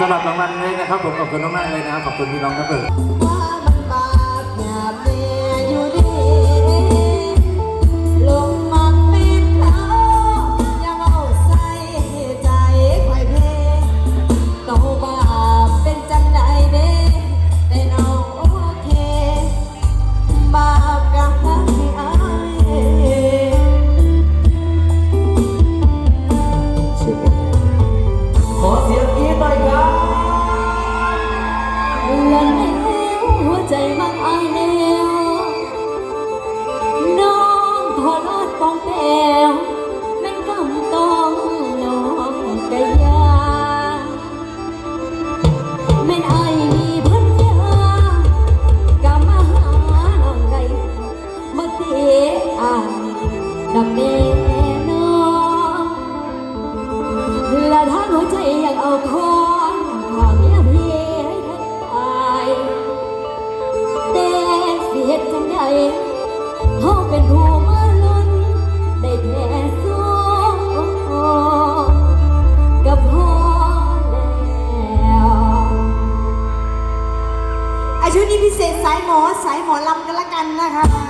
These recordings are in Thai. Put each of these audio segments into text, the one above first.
สำหรับรางวัลเลยนะครับผมขอบคุณมากๆเลยนะครับขอบคุณพี่น้องครับผม หมอลำกันละกันนะคะ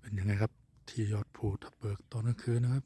เป็นยังไงครับ ที่ยอดภูทับเบิกตอนกลางคืนนะครับ